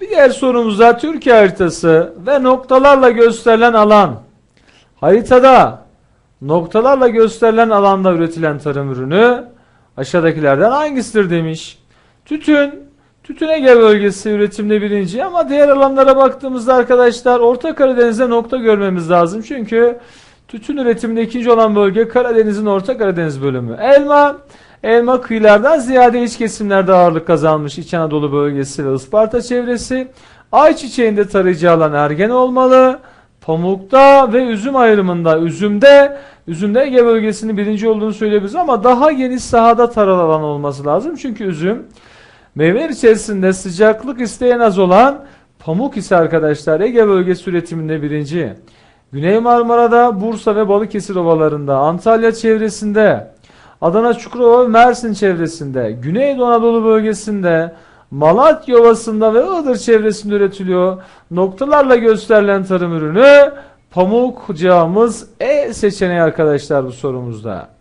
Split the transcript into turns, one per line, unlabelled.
Bir diğer sorumuzda Türkiye haritası ve noktalarla gösterilen alan. Haritada noktalarla gösterilen alanda üretilen tarım ürünü aşağıdakilerden hangisidir demiş. Tütün, Tütün Ege bölgesi üretimde birinci ama diğer alanlara baktığımızda arkadaşlar Orta Karadeniz'de nokta görmemiz lazım. Çünkü tütün üretiminde ikinci olan bölge Karadeniz'in Orta Karadeniz bölümü. Elma, elma kıyılardan ziyade iç kesimlerde ağırlık kazanmış İç Anadolu bölgesi ve Isparta çevresi. Ayçiçeğinde tarayıcı alan ergen olmalı. Pamukta ve üzüm ayrımında üzümde üzümde Ege bölgesinin birinci olduğunu söyleyebiliriz ama daha geniş sahada taralı alan olması lazım. Çünkü üzüm Meyveler içerisinde sıcaklık isteyen az olan pamuk ise arkadaşlar Ege bölgesi üretiminde birinci. Güney Marmara'da, Bursa ve Balıkesir ovalarında, Antalya çevresinde, Adana Çukurova ve Mersin çevresinde, Güneydoğu Anadolu bölgesinde, Malatya Ovası'nda ve Iğdır çevresinde üretiliyor. Noktalarla gösterilen tarım ürünü pamuk cevabımız E seçeneği arkadaşlar bu sorumuzda.